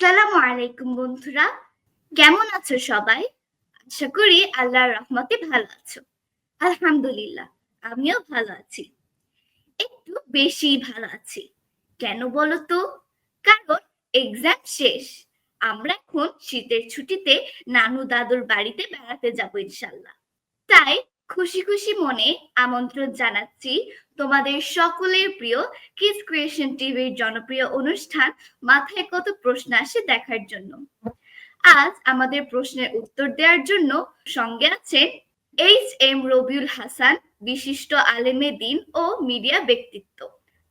আসসালামু আলাইকুম বন্ধুরা। কেমন আছো সবাই? আশা করি আল্লাহর রহমতে ভালো আছো। আলহামদুলিল্লাহ, আমিও ভালো আছি। একটু বেশি ভালো আছি। কেন বলো তো কারণ এক্সাম শেষ। আমরা এখন শীতের ছুটিতে নানু দাদুর বাড়িতে বেড়াতে যাব ইনশাল্লাহ। তাই খুশি খুশি মনে আমন্ত্রণ জানাচ্ছি তোমাদের সকলের প্রিয় কিস ক্রিয়েশন টিভির জনপ্রিয় অনুষ্ঠান মাথায় কত প্রশ্ন আসে দেখার জন্য। আজ আমাদের প্রশ্নের উত্তর দেওয়ার জন্য সঙ্গে আছেন এইচ এম রবিউল হাসান বিশিষ্ট আলেমে দিন ও মিডিয়া ব্যক্তিত্ব।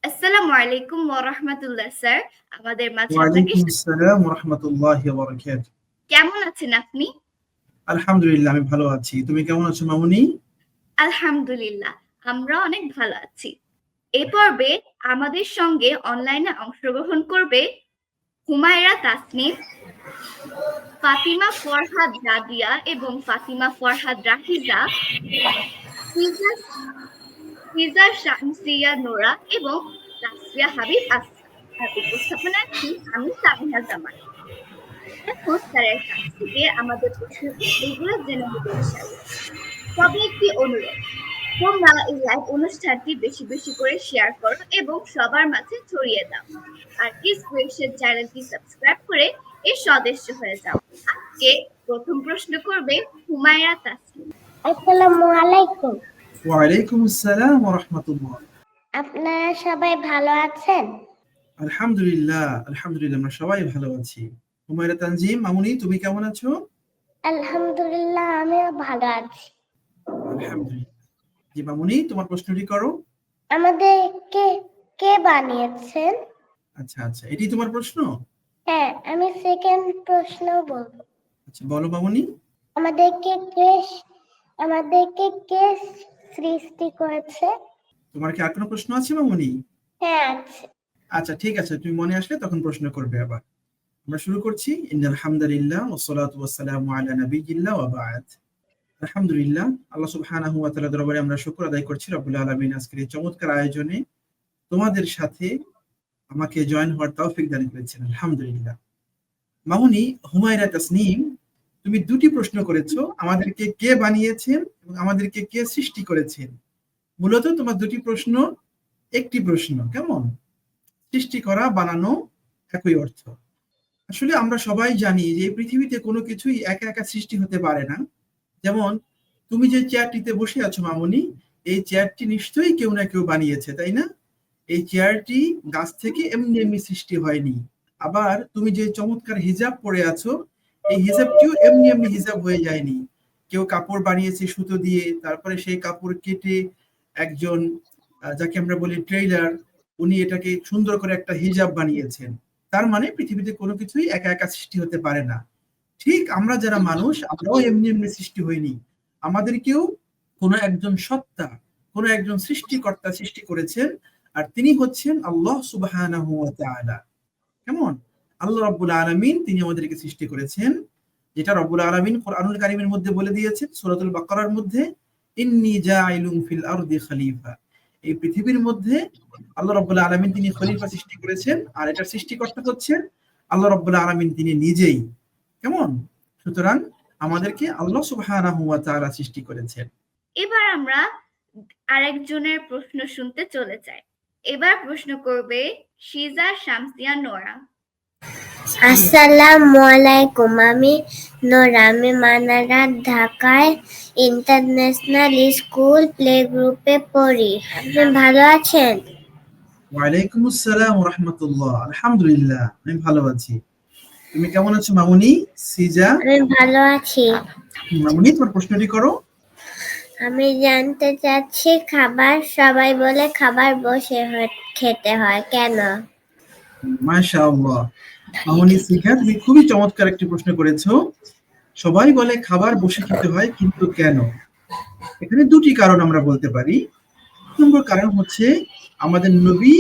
আসসালামু আলাইকুম ওয়া রাহমাতুল্লাহ স্যার। আমাদের মাঝে আপনাকে ওয়ালাইকুম আসসালাম রহমতুল্লাহ বারাকাত কেমন আছেন আপনি? আলহামদুলিল্লাহ আমি ভালো আছি। তুমি কেমন আছো মামুনি? আলহামদুলিল্লাহ, আমরা অনেক ভালো আছি। এ পর্বে আমাদের সঙ্গে অনলাইনে অংশগ্রহণ করবে হুমায়রা তাসনিম, ফাতিমা ফরহাদ রাদিয়া এবং ফাতিমা ফরহাদ রাহিজা, ফিজা শামসিয়া নোরা এবং তাসফিয়া হাবিব আসা, আর উপস্থাপনা আছি আমি সামিহা জামান। এখন স্যারের কাছ থেকে আমাদের প্রশ্নের উত্তরগুলো জেনে নেব ইনশাআল্লাহ তবে একটি অনুরোধ তোমরা এই লাইভ অনুষ্ঠানটি বেশি বেশি করে শেয়ার করো এবং সবার মাঝে ছড়িয়ে দাও। আর কিস কুয়েশন চ্যানেলটি সাবস্ক্রাইব করে এর সদস্য হয়ে যাও। আজকে প্রথম প্রশ্ন করবে হুমায়রা তাসলিম। আসসালামু আলাইকুম। ওয়ালাইকুম আসসালাম রহমতুল্লাহ আপনারা সবাই ভালো আছেন? আলহামদুলিল্লাহ আলহামদুলিল্লাহ আমরা সবাই ভালো আছি। হুমায়রা তানজিম মামুনি তুমি কেমন আছো? আলহামদুলিল্লাহ আমিও ভালো আছি। আলহামদুলিল্লাহ। জি মামুনি তোমার প্রশ্নটি করো। আমাদেরকে কে বানিয়েছেন? আচ্ছা আচ্ছা এটি তোমার প্রশ্ন? হ্যাঁ আমি সেকেন্ড প্রশ্ন বলব। আচ্ছা বলো মামুনি। আমাদেরকে কে আমাদেরকে কে সৃষ্টি করেছে? তোমার কি আর কোনো প্রশ্ন আছে মামুনি? হ্যাঁ আছে। আচ্ছা ঠিক আছে তুমি মনে আসলে তখন প্রশ্ন করবে আবার। আমরা শুরু করছি। ইন্নাল হামদুলিল্লাহ ওয়া সালাতু ওয়া সালামু আলা ওয়া বা'দ। আলহামদুলিল্লাহ, আল্লাহ সুবহানাহু ওয়া দরবারে আমরা শুকর আদায় করছি রব্বুল আলামিন আজকের এই চমৎকার আয়োজনে তোমাদের সাথে আমাকে জয়েন হওয়ার তৌফিক দান করেছেন, আলহামদুলিল্লাহ। মামুনি হুমায়রা তাসনিম, তুমি দুটি প্রশ্ন করেছ, আমাদেরকে কে বানিয়েছেন এবং আমাদেরকে কে সৃষ্টি করেছেন? মূলত তোমার দুটি প্রশ্ন, একটি প্রশ্ন, কেমন? সৃষ্টি করা, বানানো একই অর্থ। আসলে আমরা সবাই জানি যে পৃথিবীতে কোনো কিছুই একা একা সৃষ্টি হতে পারে না। যেমন, তুমি যে চেয়ারটিতে বসে আছো মামুনি, এই চেয়ারটি নিশ্চয়ই কেউ না কেউ বানিয়েছে, তাই না? এই চেয়ারটি গাছ থেকে এমনি এমনি সৃষ্টি হয়নি। আবার তুমি যে চমৎকার হিজাব পরে আছো, এই হিজাবটিও এমনি এমনি হিজাব হয়ে যায়নি। কেউ কাপড় বানিয়েছে সুতো দিয়ে, তারপরে সেই কাপড় কেটে একজন যাকে আমরা বলি ট্রেইলার উনি এটাকে সুন্দর করে একটা হিজাব বানিয়েছেন। তার মানে পৃথিবীতে কোনো কিছুই একা একা সৃষ্টি হতে পারে না। ঠিক আমরা যারা মানুষ, আমরাও এমনি এমনি সৃষ্টি হইনি। আমাদেরকেও কোনো একজন সত্তা, কোনো একজন সৃষ্টিকর্তা সৃষ্টি করেছেন আর তিনি হচ্ছেন আল্লাহ ওয়া কেমন? আল্লাহ রাব্বুল আলামিন তিনি আমাদেরকে সৃষ্টি করেছেন, যেটা রব্বুল আলামিন কোরআনুল কারিমের মধ্যে বলে দিয়েছেন, সূরাতুল বাকরার মধ্যে, ইন্নী জাইলুম ফিল আরদি খলিফা। এই পৃথিবীর মধ্যে আল্লাহ রাব্বুল আলামিন তিনি খলিফা সৃষ্টি করেছেন আর এটার সৃষ্টিকর্তা হচ্ছেন আল্লাহ রাব্বুল আলামিন তিনি নিজেই। কেমন? সুতরাং আমাদেরকে আল্লাহ সুবহানাহু ওয়া তাআলা সৃষ্টি করেছেন। এবার আমরা আরেকজনের প্রশ্ন শুনতে চলে যাই। এবার প্রশ্ন করবে শিজা শামসিয়া নোরা। আসসালামু আলাইকুম আমি নোরা। আমি মানারাত ঢাকায় ইন্টারন্যাশনাল স্কুল প্লে গ্রুপে পড়ি। আপনি ভালো আছেন? ওয়ালাইকুম আসসালাম ওয়া রাহমাতুল্লাহ। আলহামদুলিল্লাহ আমি ভালো আছি। তুমি কেমন আছো মামুনি? সিজা? আমি ভালো আছি। মামুনি তোমার প্রশ্নটি করো। আমি জানতে চাচ্ছি খাবার সবাই বলে খাবার বসে খেতে হয় কেন? মাশাআল্লাহ। মামুনি সিখা তুমি খুবই চমৎকার একটি প্রশ্ন করেছ। সবাই বলে খাবার বসে খেতে হয় কিন্তু কেন? এখানে দুটি কারণ আমরা বলতে পারি। নম্বর কারণ হচ্ছে আমাদের নবী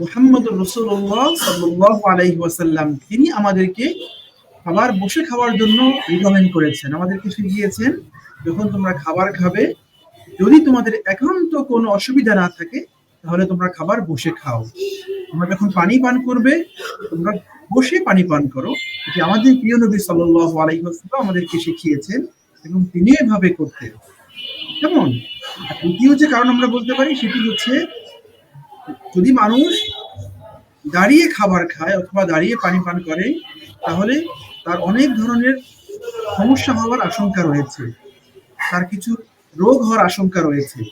মুহাম্মদ রসুল্লাহ সাল্লাল্লাহু আলাইহি ওয়াসাল্লাম। তিনি আমাদেরকে খাবার বসে খাওয়ার জন্য রিকমেন্ড করেছেন। আমাদেরকে শিখিয়েছেন যখন তোমরা খাবার খাবে, যদি তোমাদের একান্ত কোনো অসুবিধা না থাকে, তাহলে তোমরা খাবার বসে খাও। তোমরা যখন পানি পান করবে, তোমরা বসে পানি পান করো। এটি আমাদের প্রিয় নবী সাল্লাল্লাহু আলাইহি ওয়াসাল্লাম আমাদেরকে শিখিয়েছেন এবং তিনি এভাবে করতেন। কেমন? দ্বিতীয় যে কারণ আমরা বলতে পারি, সেটি হচ্ছে যদি মানুষ দাঁড়িয়ে খাবার খায় অথবা দাঁড়িয়ে পানি পান করে, তাহলে তার অনেক ধরনের সমস্যা হওয়ার আশঙ্কা রয়েছে। তার কিছু রোগ হওয়ার আশঙ্কা রয়েছে।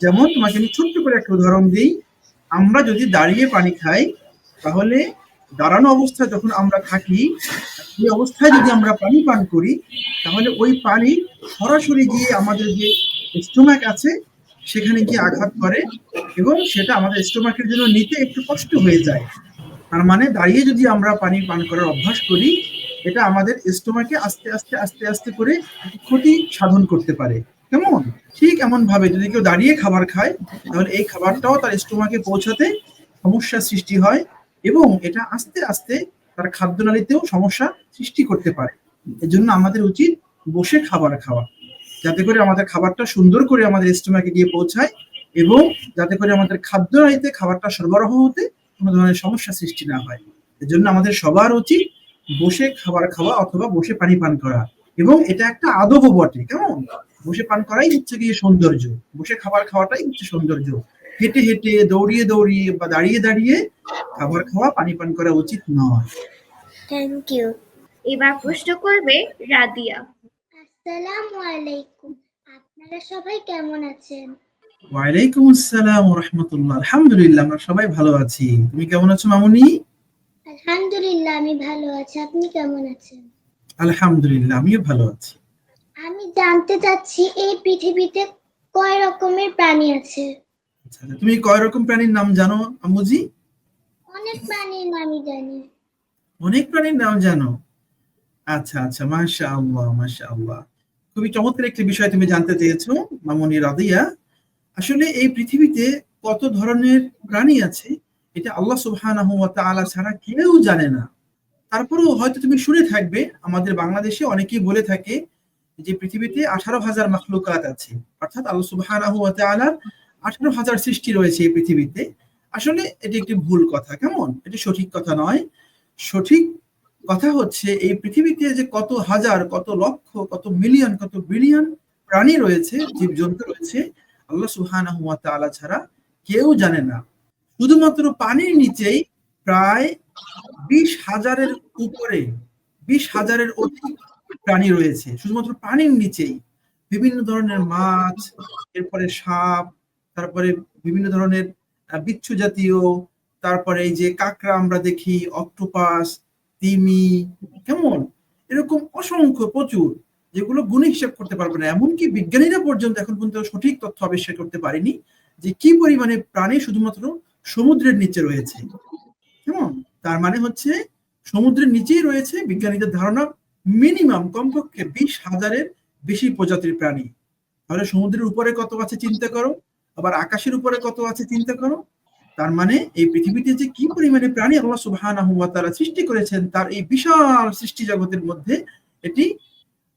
যেমন তোমাকে আমি ছোট্ট করে একটা উদাহরণ দিই। আমরা যদি দাঁড়িয়ে পানি খাই, তাহলে দাঁড়ানো অবস্থায় যখন আমরা থাকি, এই অবস্থায় যদি আমরা পানি পান করি, তাহলে ওই পানি সরাসরি গিয়ে আমাদের যে স্টোমাক আছে সেখানে গিয়ে আঘাত করে এবং সেটা আমাদের স্টোমাকের জন্য নিতে একটু কষ্ট হয়ে যায়। তার মানে দাঁড়িয়ে যদি আমরা পানি পান করার অভ্যাস করি, এটা আমাদের স্টোমাকে আস্তে আস্তে আস্তে আস্তে করে ক্ষতি সাধন করতে পারে। কেমন? ঠিক এমন ভাবে যদি কেউ দাঁড়িয়ে খাবার খায়, তাহলে এই খাবারটাও তার স্টোমাকে পৌঁছাতে সমস্যা সৃষ্টি হয় এবং এটা আস্তে আস্তে তার খাদ্যনালীতেও সমস্যা সৃষ্টি করতে পারে। এজন্য আমাদের উচিত বসে খাবার খাওয়া। যাতে করে আমাদের খাবারটা সুন্দর করে আমাদের স্টোমাকে গিয়ে পৌঁছায় এবং যাতে করে আমাদের খাদ্যনালীতে খাবারটা সরবরাহ হতে কোনো ধরনের সমস্যা সৃষ্টি না হয়। এজন্য আমাদের সবার উচিত বসে খাবার খাওয়া অথবা বসে পানি পান করা এবং এটা একটা আদবও বটে, কেমন? বসে পান করাই হচ্ছে গিয়ে সৌন্দর্য, বসে খাবার খাওয়াটাই হচ্ছে সৌন্দর্য। হেঁটে হেঁটে, দৌড়িয়ে দৌড়িয়ে বা দাঁড়িয়ে দাঁড়িয়ে খাবার খাওয়া, পানি পান করা উচিত নয়। থ্যাংক ইউ এবার প্রশ্ন করবে রাদিয়া। আসসালামু আলাইকুম। আপনারা সবাই কেমন আছেন? ওয়ালাইকুম আসসালাম রহমতুল্লাহ। আলহামদুলিল্লাহ আমরা সবাই ভালো আছি। তুমি কেমন আছো মামুনি? আলহামদুলিল্লাহ আমি ভালো আছি। আপনি কেমন আছেন? আলহামদুলিল্লাহ আমিও ভালো আছি। আমি জানতে চাচ্ছি এই পৃথিবীতে কয় রকমের প্রাণী আছে? আচ্ছা আচ্ছা, তুমি কয় রকম প্রাণীর নাম জানো আম্মুজি? অনেক প্রাণীর নামই জানি। অনেক প্রাণীর নাম জানো? আচ্ছা আচ্ছা মাশা আল্লাহ মাশা আল্লাহ খুবই চমৎকার একটি বিষয় তুমি জানতে চেয়েছো, মামনি রাদিয়া। আসলে এই পৃথিবীতে কত ধরনের প্রাণী আছে, এটা আল্লাহ তাআলা ছাড়া কেউ জানে না। তারপরেও হয়তো তুমি শুনে থাকবে, আমাদের বাংলাদেশে অনেকেই বলে থাকে যে পৃথিবীতে আঠারো হাজার মাখলুকাত আছে। অর্থাৎ আল্লাহ তাআলার আঠারো হাজার সৃষ্টি রয়েছে এই পৃথিবীতে। আসলে এটি একটি ভুল কথা, কেমন? এটি সঠিক কথা নয়। সঠিক কথা হচ্ছে, এই পৃথিবীতে যে কত হাজার, কত লক্ষ, কত মিলিয়ন, কত বিলিয়ন প্রাণী রয়েছে, জীবজন্তু রয়েছে, আল্লাহ সুবহানাহু ওয়া তাআলা ছাড়া কেউ জানে না। শুধুমাত্র পানির নিচেই প্রায় বিশ হাজারের উপরে, বিশ হাজারের অধিক প্রাণী রয়েছে, শুধুমাত্র পানির নিচেই। বিভিন্ন ধরনের মাছ, এরপরে সাপ, তারপরে বিভিন্ন ধরনের বিচ্ছু জাতীয়, তারপরে এই যে কাঁকড়া আমরা দেখি, অক্টোপাস তিমি, কেমন? এরকম অসংখ্য প্রচুর যেগুলো গুণে হিসাব করতে পারবে না। এমনকি বিজ্ঞানীরা পর্যন্ত এখন পর্যন্ত সঠিক তথ্য আবিষ্কার করতে পারেনি যে কি পরিমাণে প্রাণী শুধুমাত্র সমুদ্রের নিচে রয়েছে। কেমন? তার মানে হচ্ছে সমুদ্রের নিচেই রয়েছে বিজ্ঞানীদের ধারণা মিনিমাম কমপক্ষে বিশ হাজারের বেশি প্রজাতির প্রাণী। তাহলে সমুদ্রের উপরে কত আছে চিন্তা করো, আবার আকাশের উপরে কত আছে চিন্তা করো তার মানে এই পৃথিবীতে যে কি পরিমাণে প্রাণী আল্লাহ সুবহানাহু ওয়া তাআলা সৃষ্টি করেছেন তার এই বিশাল সৃষ্টি জগতের মধ্যে এটি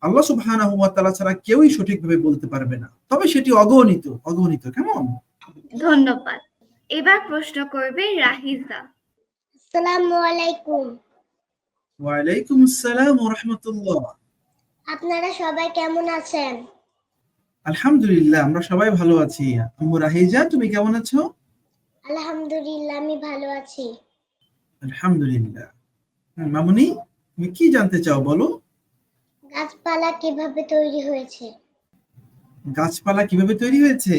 আল্লাহ সুবহানাহু ওয়া তাআলা ছাড়া কেউই সঠিকভাবে বলতে পারবে না। তবে সেটি অগণিত অগণিত কেমন? ধন্যবাদ। এবার প্রশ্ন করবে রাহিজা। আসসালামু আলাইকুম। ওয়ালাইকুম আসসালাম ওয়া রাহমাতুল্লাহ। আপনারা সবাই কেমন আছেন? আলহামদুলিল্লাহ আমরা সবাই ভালো আছি। আম্মু রাহিজা তুমি কেমন আছো? আলহামদুলিল্লাহ আমি ভালো আছি। আলহামদুলিল্লাহ। মামুনি তুমি কি জানতে চাও বলো? গাছপালা কীভাবে তৈরি হয়েছে? গাছপালা কীভাবে তৈরি হয়েছে?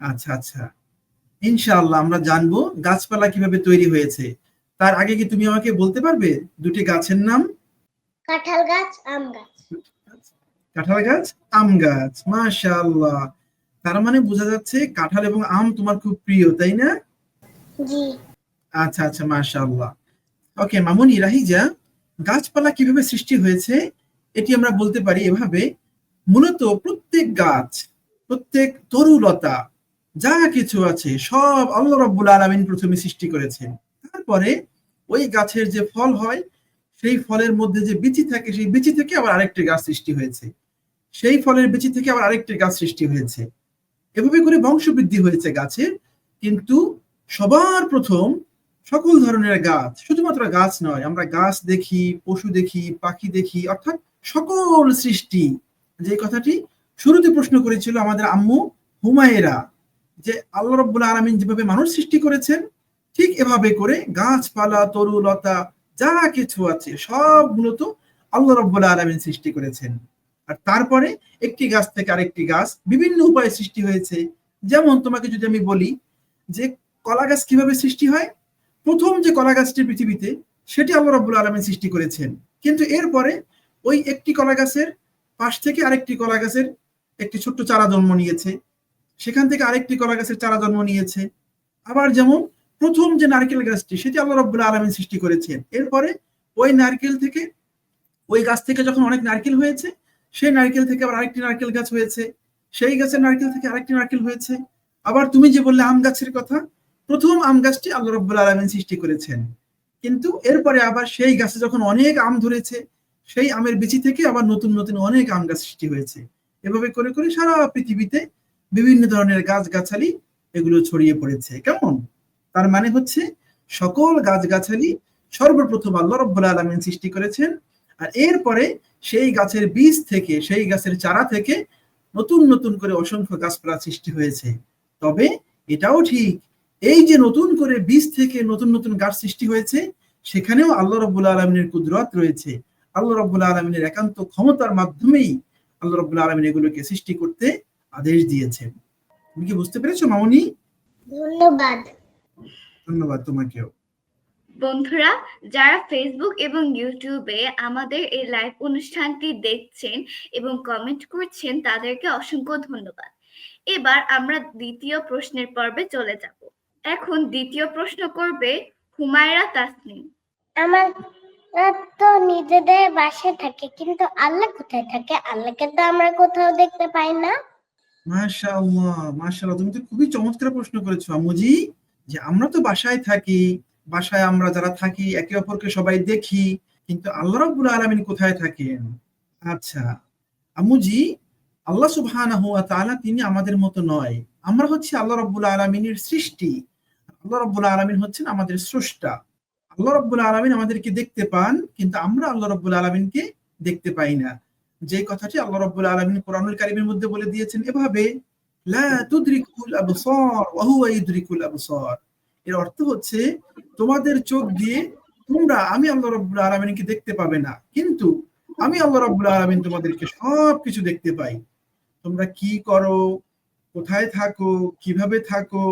আচ্ছা আচ্ছা। ইনশাআল্লাহ আমরা জানব গাছপালা কীভাবে তৈরি হয়েছে। তার আগে কি তুমি আমাকে বলতে পারবে দুটি গাছের নাম? কাঁঠাল গাছ আম গাছ। কাঁঠাল গাছ আম গাছ। মাশাআল্লাহ। তার মানে বোঝা যাচ্ছে কাঁঠাল এবং আম তোমার খুব প্রিয় তাই না? আচ্ছা আচ্ছা মাশাআল্লাহ। ওকে মামুনি রাহিজা গাছপালা কীভাবে সৃষ্টি হয়েছে এটি আমরা বলতে পারি এভাবে। মূলত প্রত্যেক গাছ প্রত্যেক তরুলতা যা কিছু আছে সব আল্লাহ রাব্বুল আলামিন প্রথমে সৃষ্টি করেছেন। তারপরে ওই গাছের যে ফল হয় সেই ফলের মধ্যে যে বিচি থাকে সেই বিচি থেকে আবার আরেকটি গাছ সৃষ্টি হয়েছে। সেই ফলের বিচি থেকে আবার আরেকটি গাছ সৃষ্টি হয়েছে। এভাবে করে বংশবৃদ্ধি হয়েছে গাছের, কিন্তু সবার প্রথম সকল ধরনের গাছ, শুধুমাত্র গাছ নয়, আমরা গাছ দেখি, পশু দেখি, পাখি দেখি, অর্থাৎ সকল সৃষ্টি। যে কথাটি শুরুতে প্রশ্ন করেছিল আমাদের আম্মু হুমায়েরা যে আল্লাহ রব্বুল আলমিন যেভাবে মানুষ সৃষ্টি করেছেন, ঠিক এভাবে করে গাছপালা তরুলতা যা কিছু আছে সব মূলত আল্লাহ রব্বুল আলমিন সৃষ্টি করেছেন। আর তারপরে একটি গাছ থেকে আরেকটি গাছ বিভিন্ন উপায়ে সৃষ্টি হয়েছে। যেমন তোমাকে যদি আমি বলি যে কলা গাছ কীভাবে সৃষ্টি হয়? প্রথম যে কলা গাছটি পৃথিবীতে, সেটি আল্লাহ রব্বুল আলমিন সৃষ্টি করেছেন। কিন্তু এরপরে ওই একটি কলা গাছের পাশ থেকে আরেকটি কলা গাছের একটি ছোট্ট চারা জন্ম নিয়েছে। সেখান থেকে আরেকটি কলা গাছের চারা জন্ম নিয়েছে। আবার যেমন প্রথম যে নারকেল গাছটি, সেটি আল্লাহ রব্বুল আলমিন সৃষ্টি করেছেন। এরপরে ওই নারকেল থেকে, ওই গাছ থেকে যখন অনেক নারকেল হয়েছে সেই নারকেল থেকে আবার আরেকটি নারকেল গাছ হয়েছে। সেই গাছের নারকেল থেকে আরেকটি নারকেল হয়েছে। আবার তুমি যে বললে আম গাছের কথা, প্রথম আম গাছটি আল্লাহ রব্বুল আলমিন সৃষ্টি করেছেন। কিন্তু এরপরে আবার সেই গাছে যখন অনেক আম ধরেছে, সেই আমের বিচি থেকে আবার নতুন নতুন অনেক আম গাছ সৃষ্টি হয়েছে। এভাবে করে করে সারা পৃথিবীতে বিভিন্ন ধরনের গাছ গাছালি এগুলো ছড়িয়ে পড়েছে। কেমন? তার মানে হচ্ছে সকল গাছগাছালি সর্বপ্রথম আল্লাহ রব্বুল আলমিন সৃষ্টি করেছেন। আর এরপরে সেই গাছের বীজ থেকে সেই গাছের চারা থেকে নতুন নতুন করে অসংখ্য গাছপালা সৃষ্টি হয়েছে। তবে এটাও ঠিক এই যে নতুন করে বীজ থেকে নতুন নতুন গাছ সৃষ্টি হয়েছে সেখানেও আল্লাহ রব্বুল আলমিনের কুদরত রয়েছে। আল্লাহ রব্বুল আলমিনের একান্ত ক্ষমতার মাধ্যমেই আল্লাহ রব্বুল আলমিন এগুলোকে সৃষ্টি করতে আদেশ দিয়েছেন। তুমি কি বুঝতে পেরেছ মামনি? ধন্যবাদ। ধন্যবাদ তোমাকেও। বন্ধুরা যারা ফেসবুক এবং ইউটিউবে আমাদের এই লাইভ অনুষ্ঠানটি দেখছেন এবং কমেন্ট করছেন তাদেরকে অসংখ্য ধন্যবাদ। এবার আমরা দ্বিতীয় প্রশ্নের পর্বে চলে যাব। এখন দ্বিতীয় প্রশ্ন করবে হুমায়রা তাসনিম। আমার তো নিজেদের বাসায় থাকে কিন্তু আল্লাহ কোথায় থাকে? আল্লাহকে তো আমরা কোথাও দেখতে পাই না। মাশাআল্লাহ মাশাআল্লাহ তুমি তো খুবই চমৎকার প্রশ্ন করেছ আমুজি যে আমরা তো বাসায় থাকি বাসায় আমরা যারা থাকি, একে অপরকে সবাই দেখি, কিন্তু আল্লাহ রাব্বুল আলামিন কোথায় থাকেন? আচ্ছা আমুজি আল্লাহ সুবহানাহু তিনি আমাদের মতো নয়। আমরা হচ্ছে আল্লাহ রাব্বুল আলামিনের সৃষ্টি। আল্লাহ রাব্বুল আলামিন হচ্ছেন আমাদের স্রষ্টা। আল্লাহ রাব্বুল আলামিন আমাদেরকে দেখতে পান, কিন্তু আমরা আল্লাহ রাব্বুল আলামিনকে দেখতে পাই না। যে কথাটি আল্লাহ রাব্বুল আলামিন কোরআনুল কারিমের মধ্যে বলে দিয়েছেন এভাবে, লা তুদরিকুল আবসার ওয়া হুয়া ইউদরিকুল আবসার। এর অর্থ হচ্ছে, তোমাদের চোখ দিয়ে তোমরা, আমি আল্লাহ রাব্বুল আলামিনকে দেখতে পাবে না, কিন্তু আমি আল্লাহ রাব্বুল আলামিন তোমাদেরকে সব কিছু দেখতে পাই। তোমরা কি করো? কোথায় থাকো? কীভাবে থাকো?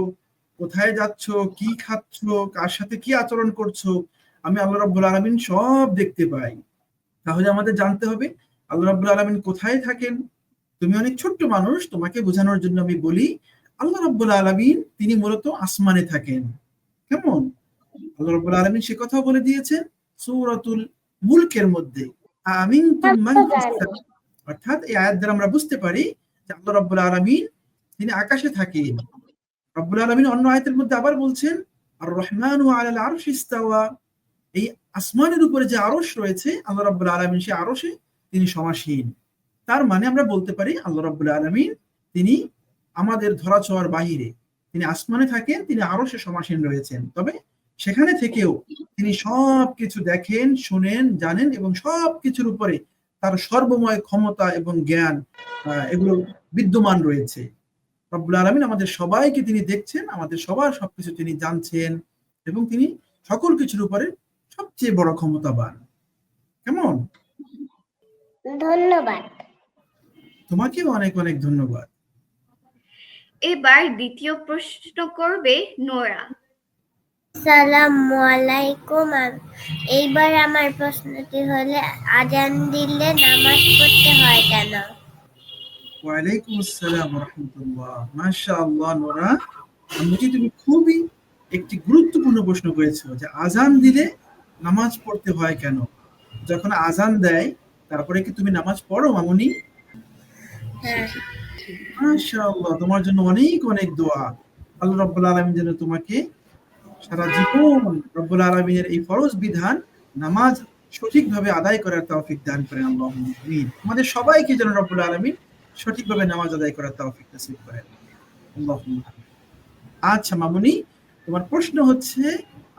কোথায় যাচ্ছ? কি খাচ্ছ? কার সাথে কি আচরণ করছ? আমি আল্লাহ রাব্বুল আলামিন সব দেখতে পাই। তাহলে আমাদের জানতে হবে, আল্লাহ রাব্বুল আলামিন কোথায় থাকেন? তুমি অনেক ছোট্ট মানুষ, তোমাকে বোঝানোর জন্য আমি বলি, আল্লাহ রাব্বুল আলামিন তিনি মূলত আসমানে থাকেন। কেমন? আল্লাহ রাব্বুল আলামিন সে কথা বলে দিয়েছেন সূরাতুল মুলকের মধ্যে মান ফিস সামা। অর্থাৎ এই আয়াত দ্বারা আমরা বুঝতে পারি যে আল্লাহ রাব্বুল আলামিন তিনি আকাশে থাকেন। রাব্বুল আলামিন অন্য আয়াতের মধ্যে আবার বলছেন আর রহমানু আলাল আরশি ইস্তাওয়া এই আসমানের উপরে যে আরশ রয়েছে আল্লাহ রাব্বুল আলামিন সে আরশে তিনি সমাসীন। তার মানে আমরা বলতে পারি আল্লাহ রাব্বুল আলামিন তিনি আমাদের ধরা ধরাছোঁয়ার বাহিরে। তিনি আসমানে থাকেন তিনি আরও সে সমাসীন রয়েছেন। তবে সেখানে থেকেও তিনি সব কিছু দেখেন শুনেন জানেন এবং সব কিছুর উপরে তার সর্বময় ক্ষমতা এবং জ্ঞান এগুলো বিদ্যমান রয়েছে। রব্বুল আলমিন আমাদের সবাইকে তিনি দেখছেন আমাদের সবার সবকিছু তিনি জানছেন এবং তিনি সকল কিছুর উপরে সবচেয়ে বড় ক্ষমতাবান। কেমন? ধন্যবাদ। তোমাকেও অনেক অনেক ধন্যবাদ। এবার দ্বিতীয় প্রশ্ন করবে নোরা। সালামু আলাইকুম আম- এইবার আমার প্রশ্নটি হলে আজান দিলে নামাজ পড়তে হয় কেন? ওয়ালাইকুম আসসালাম রহমতুল্লাহ। মাশাআল্লাহ নোরা আমি তুমি খুবই একটি গুরুত্বপূর্ণ প্রশ্ন করেছ যে আজান দিলে নামাজ পড়তে হয় কেন? যখন আজান দেয় তারপরে কি তুমি নামাজ পড়ো মামুনি? হ্যাঁ। মাশাআল্লাহ, তোমার জন্য অনেক অনেক দোয়া। আল্লাহ রাব্বুল আলামিন যেন তোমাকে সারা জীবন রব্বুল আলামিনের এই ফরজ বিধান নামাজ সঠিকভাবে আদায় করার তৌফিক দান করেন আল্লাহ আমিন। আমাদের সবাইকে যেন রব্বুল আলামিন সঠিকভাবে নামাজ আদায় করার তৌফিক নসিব করেন আমিন। আচ্ছা মামুনি, তোমার প্রশ্ন হচ্ছে,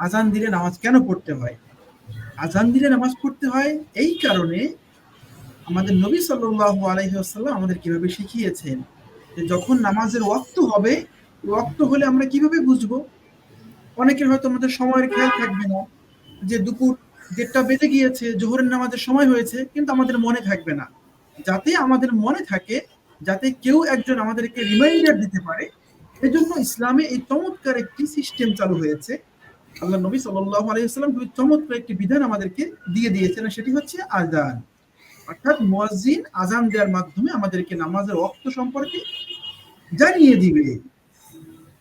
আজান দিলে নামাজ কেন পড়তে হয়? আজান দিলে নামাজ পড়তে হয় এই কারণে আমাদের নবী সাল্লাল্লাহু আলাইহি ওয়াসাল্লাম আমাদের কীভাবে শিখিয়েছেন যে যখন নামাজের ওয়াক্ত হবে ওয়াক্ত হলে আমরা কীভাবে বুঝব? অনেকের হয়তো আমাদের সময়ের খেয়াল থাকবে না, যে দুপুর দেড়টা বেজে গিয়েছে, জোহরের নামাজের সময় হয়েছে, কিন্তু আমাদের মনে থাকবে না। যাতে আমাদের মনে থাকে, যাতে কেউ একজন আমাদেরকে রিমাইন্ডার দিতে পারে। এজন্য ইসলামে এই চমৎকার একটি সিস্টেম চালু হয়েছে। আল্লাহ নবী সাল্লাল্লাহু আলাইহি খুবই চমৎকার একটি বিধান আমাদেরকে দিয়ে দিয়েছেন, সেটি হচ্ছে আজান। অর্থাৎ মুয়াজ্জিন আজান দেওয়ার মাধ্যমে আমাদেরকে নামাজের ওয়াক্ত সম্পর্কে জানিয়ে দিবে।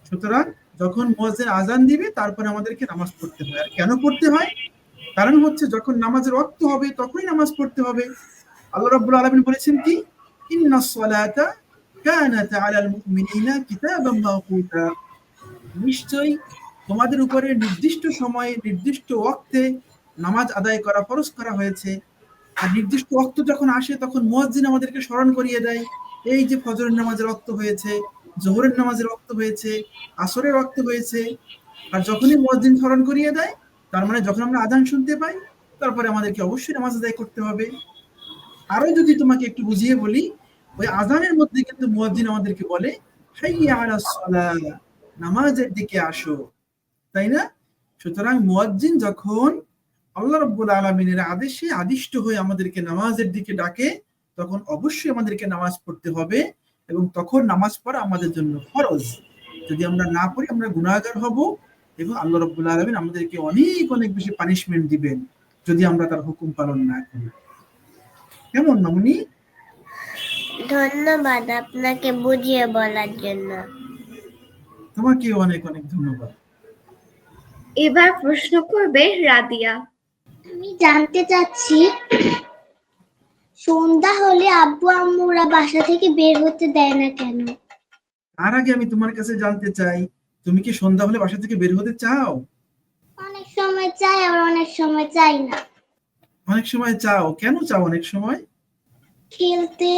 সুতরাং যখন মুয়াজ্জিন আজান দিবে, তারপরে আমাদেরকে নামাজ পড়তে হয়। আর কেন পড়তে হয়? কারণ হচ্ছে যখন নামাজের ওয়াক্ত হবে, তখনই নামাজ পড়তে হবে। আল্লাহ রাব্বুল আলামিন বলেছেন কি? নিশ্চয়ই তোমাদের উপরে নির্দিষ্ট সময়ে, নির্দিষ্ট ওয়াক্তে নামাজ আদায় করা, ফরজ করা হয়েছে। আর নির্দিষ্ট ওয়াক্ত যখন আসে, তখন মুয়াজ্জিন আমাদেরকে স্মরণ করিয়ে দেয়। এই যে ফজরের নামাজের রক্ত হয়েছে, জোহরের নামাজের রক্ত হয়েছে, আসরের রক্ত হয়েছে, আর যখনই মুয়াজ্জিন স্মরণ করিয়ে দেয়, তার মানে যখন আমরা আজান শুনতে পাই, তারপরে আমাদেরকে অবশ্যই নামাজ আদায় করতে হবে। আরও যদি তোমাকে একটু বুঝিয়ে বলি, ওই আজানের মধ্যে কিন্তু মুয়াজ্জিন আমাদেরকে বলে নামাজের দিকে আসো। তাই না? সুতরাং মুয়াজ্জিন যখন আল্লাহ রাব্বুল আলামিনের আদেশে আদিষ্ট হয়ে আমাদেরকে নামাজের দিকে ডাকে তখন অবশ্যই আমাদেরকে নামাজ পড়তে হবে এবং তখন নামাজ পড়া আমাদের জন্য ফরজ। যদি আমরা না পড়ি আমরা গুনাহগার হব এবং আল্লাহ রাব্বুল আলামিন আমাদেরকে অনেক অনেক বেশি পানিশমেন্ট দিবেন যদি আমরা তার হুকুম পালন না করি। কেমন মামুনি ধন্যবাদ আপনাকে বুঝিয়ে বলার জন্য। তোমাকে অনেক অনেক ধন্যবাদ। এবার প্রশ্ন করবে রাদিয়া। আমি জানতে চাচ্ছি সন্ধ্যা হলে আব্বু আম্মুরা বাসা থেকে বের হতে দেয় না কেন? তার আগে আমি তোমার কাছে জানতে চাই তুমি কি সন্ধ্যা হলে বাসা থেকে বের হতে চাও? অনেক সময় চাই আর অনেক সময় চাই না। অনেক সময় চাও? কেন চাও অনেক সময়? খেলতে।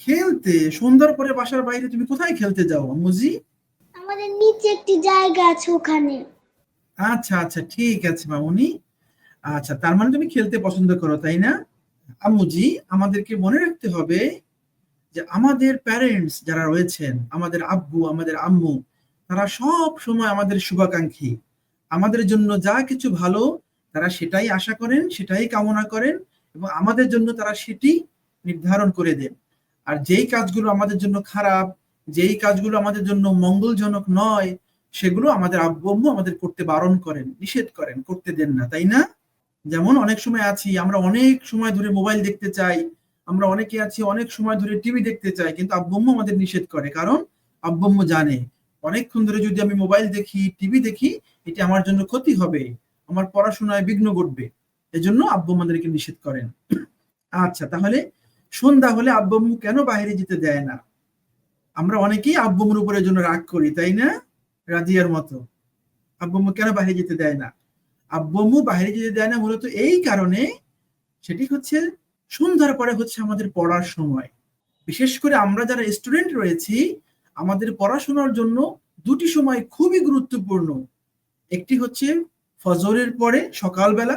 খেলতে? সন্ধ্যার পরে বাসার বাইরে তুমি কোথায় খেলতে যাও মুজি আমাদের নিচে একটি জায়গা আছে ওখানে। আচ্ছা আচ্ছা ঠিক আছে মামুনি। আচ্ছা তার মানে তুমি খেলতে পছন্দ করো, তাই না? আম্মুজি, আমাদেরকে মনে রাখতে হবে যে আমাদের প্যারেন্টস যারা রয়েছেন, আমাদের আব্বু, আমাদের আম্মু, তারা সব সময় আমাদের শুভাকাঙ্ক্ষী। আমাদের জন্য যা কিছু ভালো, তারা সেটাই আশা করেন, সেটাই কামনা করেন এবং আমাদের জন্য তারা সেটি নির্ধারণ করে দেন। আর যেই কাজগুলো আমাদের জন্য খারাপ, যেই কাজগুলো আমাদের জন্য মঙ্গলজনক নয়, সেগুলো আমাদের আব্বু আম্মু আমাদের করতে বারণ করেন, নিষেধ করেন, করতে দেন না, তাই না? যেমন অনেক সময় আছি, আমরা অনেক সময় ধরে মোবাইল দেখতে চাই, আমরা অনেকে আছি, অনেক সময় ধরে টিভি দেখতে চাই, কিন্তু আব্বু আমাদের নিষেধ করে। কারণ আব্বু জানে, অনেকক্ষণ ধরে যদি আমি মোবাইল দেখি টিভি দেখি, এটি আমার জন্য ক্ষতি হবে, আমার পড়াশোনায় বিঘ্ন ঘটবে। এজন্য আব্বু আমাদেরকে নিষেধ করেন। আচ্ছা তাহলে সন্ধ্যা হলে আব্বু আম্মু কেন বাইরে যেতে দেয় না? আমরা অনেকেই আব্বু আম্মুর উপরের জন্য রাগ করি, তাই না? রাজিয়ার মতো। আব্বম্মু কেন বাইরে যেতে দেয় না? আব্বু আম্মু বাইরে যেতে দেয় না, মূলত এই কারণে সেটি হচ্ছে সন্ধ্যার পরে হচ্ছে আমাদের পড়ার সময়। বিশেষ করে আমরা যারা স্টুডেন্ট রয়েছি, আমাদের পড়াশোনার জন্য দুটি সময় খুবই গুরুত্বপূর্ণ। একটি হচ্ছে ফজরের পরে সকালবেলা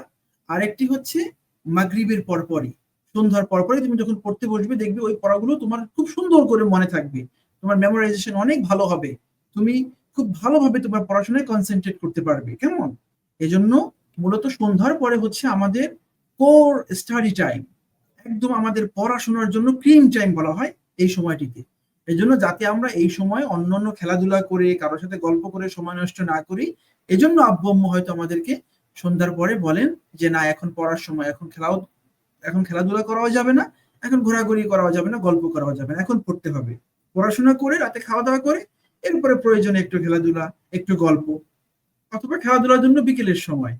আর একটি হচ্ছে মাগরিবের পরপরই। সন্ধ্যার পরপরই তুমি যখন পড়তে বসবে, দেখবে ওই পড়াগুলো তোমার খুব সুন্দর করে মনে থাকবে। তোমার মেমোরাইজেশন অনেক ভালো হবে। তুমি খুব ভালোভাবে তোমার পড়াশোনায় কনসেন্ট্রেট করতে পারবে। কেমন? এজন্য মূলত সন্ধ্যার পরে হচ্ছে আমাদের কোর স্টাডি টাইম একদম আমাদের পড়াশোনার জন্য ক্রিম টাইম বলা হয় এই সময়টিতে। এই জন্য যাতে আমরা এই সময় অন্যান্য খেলাধুলা করে, কারোর সাথে গল্প করে সময় নষ্ট না করি, এজন্য আব্বু হয়তো আমাদেরকে সন্ধ্যার পরে বলেন যে, না, এখন পড়ার সময়, এখন খেলাও, এখন খেলাধুলা করাও যাবে না, এখন ঘোরাঘুরি করাও যাবে না, গল্প করাও যাবে না, এখন পড়তে হবে। পড়াশোনা করে, রাতে খাওয়া দাওয়া করে, এরপরে প্রয়োজনে একটু খেলাধুলা, একটু গল্প অথবা খেলাধুলার জন্য বিকেলের সময়।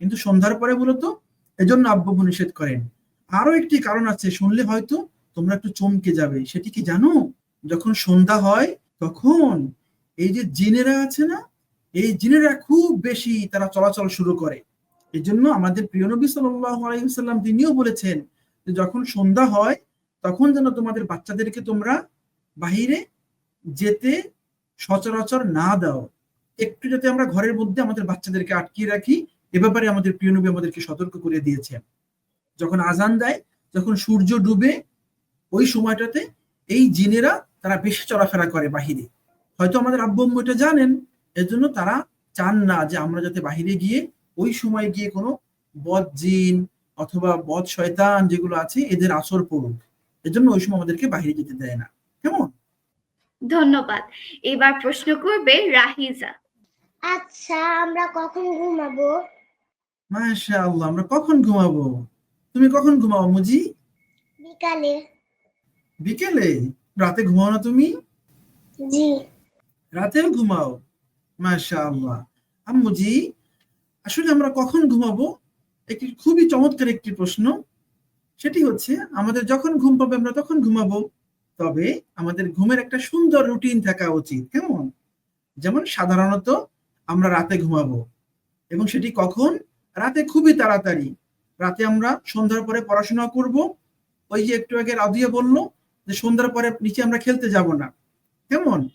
কিন্তু সন্ধ্যার পরে মূলত এজন্য আব্বু নিষেধ করেন। আরও একটি কারণ আছে, শুনলে হয়তো তোমরা একটু চমকে যাবে। সেটি কি জানো? যখন সন্ধ্যা হয়, তখন এই যে জিনেরা আছে না, এই জিনেরা খুব বেশি তারা চলাচল শুরু করে। এই জন্য আমাদের প্রিয় নবী সাল্লাম তিনিও বলেছেন যে, যখন সন্ধ্যা হয়, তখন যেন তোমাদের বাচ্চাদেরকে তোমরা বাহিরে যেতে সচরাচর না দাও। একটু যাতে আমরা ঘরের মধ্যে আমাদের বাচ্চাদেরকে আটকিয়ে রাখি, এ ব্যাপারে আমাদের প্রিয় নবী আমাদেরকে সতর্ক করে দিয়েছেন। যখন আজান দেয়, যখন সূর্য ডুবে, ওই সময়টাতে এই জিনেরা তারা বেশি চলাফেরা করে বাহিরে। হয়তো আমাদের আব্বু এটা জানেন এর জন্য তারা চান না যে আমরা যাতে বাহিরে গিয়ে ওই সময় গিয়ে কোনো বদ জিন অথবা বদ শয়তান যেগুলো আছে, এদের আসর পড়ুক। এজন্য ওই সময় আমাদেরকে বাইরে যেতে দেয় না। কেমন? ধন্যবাদ। এবার প্রশ্ন করবে রাহিজা। আচ্ছা আমরা কখন ঘুমাবো? মাশা আল্লাহ আমরা কখন ঘুমাবো? তুমি কখন ঘুমাও মুজি? বিকালে। বিকেলে? রাতে ঘুমাও না তুমি? জি। রাতেও ঘুমাও মাশা আল্লাহ আম্মুজি আসলে আমরা কখন ঘুমাবো? একটি খুবই চমৎকার একটি প্রশ্ন। সেটি হচ্ছে আমাদের যখন ঘুম পাবে আমরা তখন ঘুমাবো। তবে আমাদের ঘুমের একটা সুন্দর রুটিন থাকা উচিত কেমন? যেমন সাধারণত আমরা রাতে ঘুমাবো। এবং সেটি কখন? রাতে খুবই তাড়াতাড়ি। রাতে আমরা সন্ধ্যার পরে পড়াশোনা করব। ওই যে একটু আগে রাধিয়া বলল যে সন্ধ্যার পরে নিচে আমরা খেলতে যাব না। কেমন?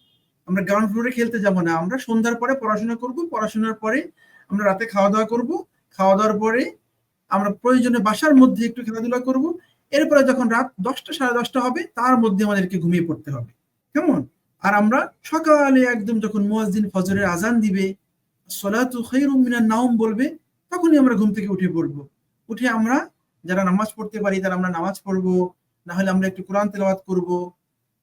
আমরা গ্রাউন্ড ফ্লোরে খেলতে যাব না। আমরা সন্ধ্যার পরে পড়াশোনা করব। পড়াশোনার পরে আমরা রাতে খাওয়া দাওয়া করব। খাওয়া দাওয়ার পরে আমরা প্রয়োজনে বাসার মধ্যে একটু খেলাধুলা করব। এরপরে যখন রাত দশটা, সাড়ে দশটা হবে, তার মধ্যে আমাদেরকে ঘুমিয়ে পড়তে হবে। কেমন? আর আমরা সকালে একদম যখন মুয়াজ্জিন ফজরের আজান দিবে সলাতু খায়রুম মিনান নাওম বলবে, তখনই আমরা ঘুম থেকে উঠে পড়ব। উঠে আমরা যারা নামাজ পড়তে পারি, তারা আমরা নামাজ পড়ব না হলে আমরা একটু কোরআন তেলাওয়াত করব।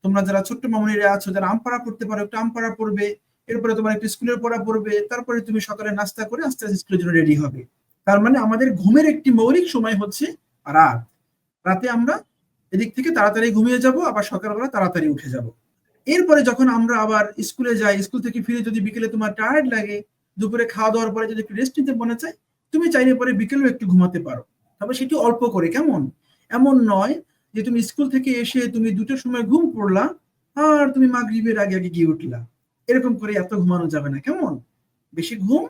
তোমরা যারা ছোট্ট মামুনিরা আছো, যারা আমপাড়া পড়তে পারো, একটু আমপাড়া পড়বে, এরপরে তোমার একটু স্কুলের পড়া পড়বে, তারপরে তুমি সকালে নাস্তা করে আস্তে আস্তে স্কুলের জন্য রেডি হবে। তার মানে আমাদের ঘুমের একটি মৌলিক সময় হচ্ছে রাত। রাতে আমরা এদিক থেকে তাড়াতাড়ি ঘুমিয়ে যাব, আবার সকালবেলা তাড়াতাড়ি উঠে যাব। এরপরে যখন আমরা আবার স্কুলে যাই, স্কুল থেকে ফিরে যদি বিকেলে তোমার টায়ার্ড লাগে দুপুরে খাওয়া দাওয়ার পরে যদি একটু রেস্ট নিতে মনে চায়, তুমি চাইলে পরে বিকেলেও একটু ঘুমাতে পারো। তবে সেটি অল্প করে, কেমন? এমন নয় যে তুমি স্কুল থেকে এসে তুমি দুটোর সময় ঘুম পড়লা আর তুমি মাগরিবের আগে আগে গিয়ে উঠলা। এরকম করে এত ঘুমানো যাবে না, কেমন? বেশি ঘুম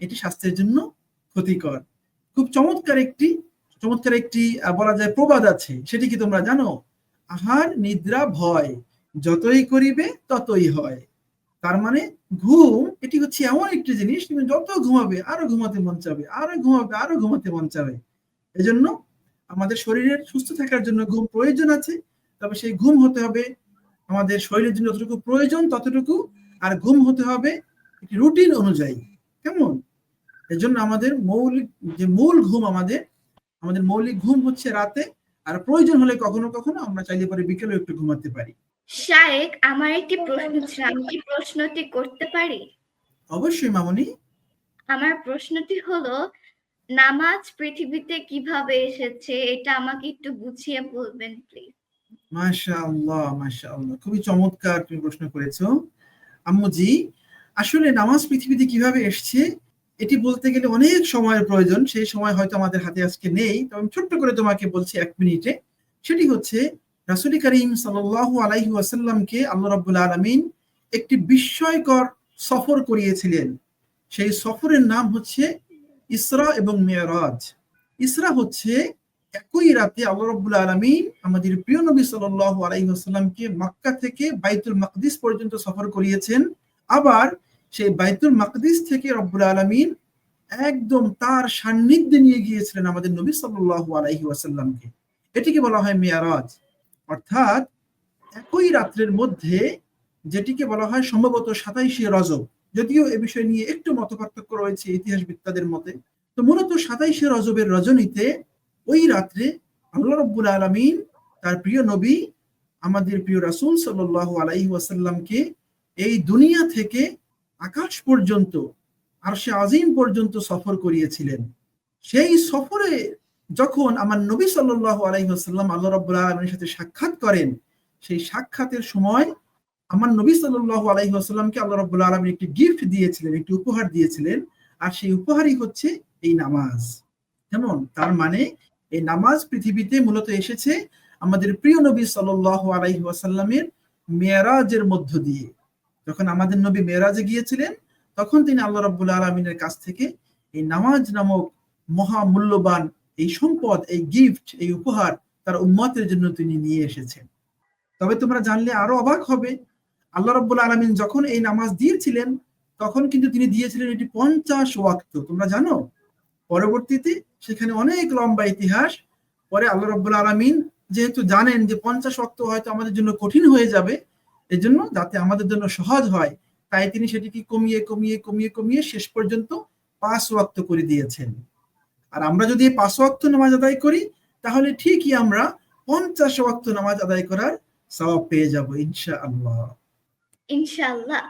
এটি স্বাস্থ্যের জন্য ক্ষতিকর। খুব চমৎকার একটি চমৎকার একটি বলা যায় প্রবাদ আছে, সেটি কি তোমরা জানো? আহার, নিদ্রা, ভয়, যতই করিবে ততই হয়। তার মানে ঘুম, এটি হচ্ছে এমন একটি জিনিস, তুমি যত ঘুমাবে, আরও ঘুমাতে মন চাবে, আরও ঘুমাবে, আরও ঘুমাতে মন চাবে। এজন্য আমাদের শরীরের সুস্থ থাকার জন্য ঘুম প্রয়োজন আছে, তবে সেই ঘুম হতে হবে আমাদের শরীরের জন্য যতটুকু প্রয়োজন ততটুকু, আর ঘুম হতে হবে একটি রুটিন অনুযায়ী। কেমন? এজন্য আমাদের মৌলিক, যে মূল ঘুম আমাদের আমাদের মৌলিক ঘুম হচ্ছে রাতে, আর প্রয়োজন হলে কখনো কখনো আমরা চাইলে পরে বিকেলে একটু ঘুমাতে পারি। শায়েক আমার একটি প্রশ্ন ছিল আমি কি প্রশ্নটি করতে পারি? অবশ্যই মামনি। আমার প্রশ্নটি হলো নামাজ পৃথিবীতে কীভাবে এসেছে? এটা আমাকে একটু বুঝিয়ে বলবেন প্লিজ মাশা আল্লাহ মাশা আল্লাহ খুবই চমৎকার তুমি প্রশ্ন করেছ। আম্মুজি আসলে নামাজ পৃথিবীতে কীভাবে এসছে? এটি বলতে গেলে অনেক সময়ের প্রয়োজন। সেই সময় হয়তো আমাদের হাতে আজকে নেই। তবে আমি ছোট্ট করে তোমাকে বলছি এক মিনিটে। সেটি হচ্ছে রাসুল করিম সাল্লাল্লাহু আলাইহি ওয়াসাল্লামকে আল্লাহ রাব্বুল আলামিন একটি বিস্ময়কর সফর করিয়েছিলেন। সেই সফরের নাম হচ্ছে ইসরা এবং মেয়রাজ ইসরা হচ্ছে একই রাতে আল্লাহ রাব্বুল আলামিন আমাদের প্রিয় নবী সাল্লাল্লাহু আলাইহি ওয়াসাল্লামকে মক্কা থেকে বাইতুল মাকদিস পর্যন্ত সফর করিয়েছেন। আবার সেই বাইতুল মাকদিস থেকে রব্বুল আলমিন একদম তার সান্নিধ্যে নিয়ে গিয়েছিলেন আমাদের নবী সাল্লাল্লাহু আলাইহি ওয়াসাল্লামকে। এটিকে বলা হয় মেয়ারাজ অর্থাৎ একই রাত্রের মধ্যে যেটিকে বলা হয় সম্ভবত সাতাইশে রজব। যদিও এ বিষয় নিয়ে একটু মত পার্থক্য রয়েছে ইতিহাসবিদদের মতে। তো মূলত সাতাইশে রজবের রজনীতে ওই রাত্রে আল্লাহ রব্বুল আলমিন তার প্রিয় নবী, আমাদের প্রিয় রাসূল সাল্লাল্লাহু আলাইহি ওয়াসাল্লামকে এই দুনিয়া থেকে আকাশ পর্যন্ত আর সে আজিম পর্যন্ত সফর করিয়েছিলেন। সেই সফরে যখন আমার নবী সাল্লাল্লাহু আলাইহি আল্লাহ রাব্বুল আলামিনের সাথে সাক্ষাৎ করেন, সেই সাক্ষাতের সময় আমার নবী সাল্লাল্লাহু আলাইহি ওয়াসাল্লামকে আল্লাহ রাব্বুল আলামিন একটি গিফট দিয়েছিলেন, একটি উপহার দিয়েছিলেন। আর সেই উপহারই হচ্ছে এই নামাজ। কেমন? তার মানে এই নামাজ পৃথিবীতে মূলত এসেছে আমাদের প্রিয় নবী সাল্লাল্লাহু আলাইহি ওয়াসাল্লামের মেয়ারাজের মধ্য দিয়ে। যখন আমাদের নবী মেয়ারাজে গিয়েছিলেন, তখন তিনি আল্লাহ রাব্বুল আলামিনের কাছ থেকে এই নামাজ নামক মহা মূল্যবান এই সম্পদ, এই গিফট এই উপহার তার উম্মতের জন্য তিনি নিয়ে এসেছেন। তবে তোমরা জানলে আরও অবাক হবে, আল্লাহ রাব্বুল আলামিন যখন এই নামাজ দিয়েছিলেন, তখন কিন্তু তিনি দিয়েছিলেন এটি পঞ্চাশ ওয়াক্ত। তোমরা জানো, পরবর্তীতে সেখানে অনেক লম্বা ইতিহাস, পরে আল্লাহ রব্বুল আলমিন যেহেতু জানেন যে পঞ্চাশ ওয়াক্ত হয়তো আমাদের জন্য কঠিন হয়ে যাবে, এজন্য যাতে আমাদের জন্য সহজ হয়, তাই তিনি সেটিকে কমিয়ে কমিয়ে কমিয়ে কমিয়ে শেষ পর্যন্ত পাঁচ ওয়াক্ত করে দিয়েছেন। আর আমরা যদি পাঁচ ওয়াক্ত নামাজ আদায় করি তাহলে ঠিকই আমরা পঞ্চাশ ওয়াক্ত নামাজ আদায় করার সওয়াব পেয়ে যাব ইনশা আল্লাহ ইনশাআল্লাহ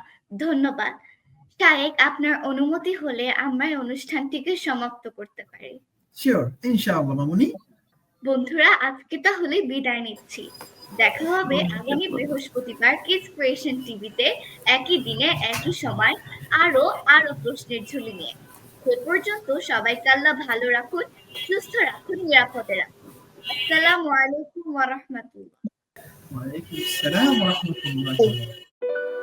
ধন্যবাদ। শায়েক আপনার অনুমতি হলে আমরা অনুষ্ঠানটিকে সমাপ্ত করতে পারি। শিওর ইনশা আল্লাহ মামুনি। বন্ধুরা আজকে তাহলে বিদায় নিচ্ছি। দেখা হবে আগামী বৃহস্পতিবার কিডস ক্রিয়েশন টিভিতে একই দিনে একই সময় আরও আরও প্রশ্নের ঝুলি নিয়ে। সে পর্যন্ত সবাইকে আল্লাহ ভালো রাখুন, সুস্থ রাখুন, নিরাপদে রাখুন। আসসালামু আলাইকুম ওয়া রাহমাতুল্লাহ। ওয়ালাইকুম আসসালাম ওয়া রাহমাতুল্লাহি। ওয়া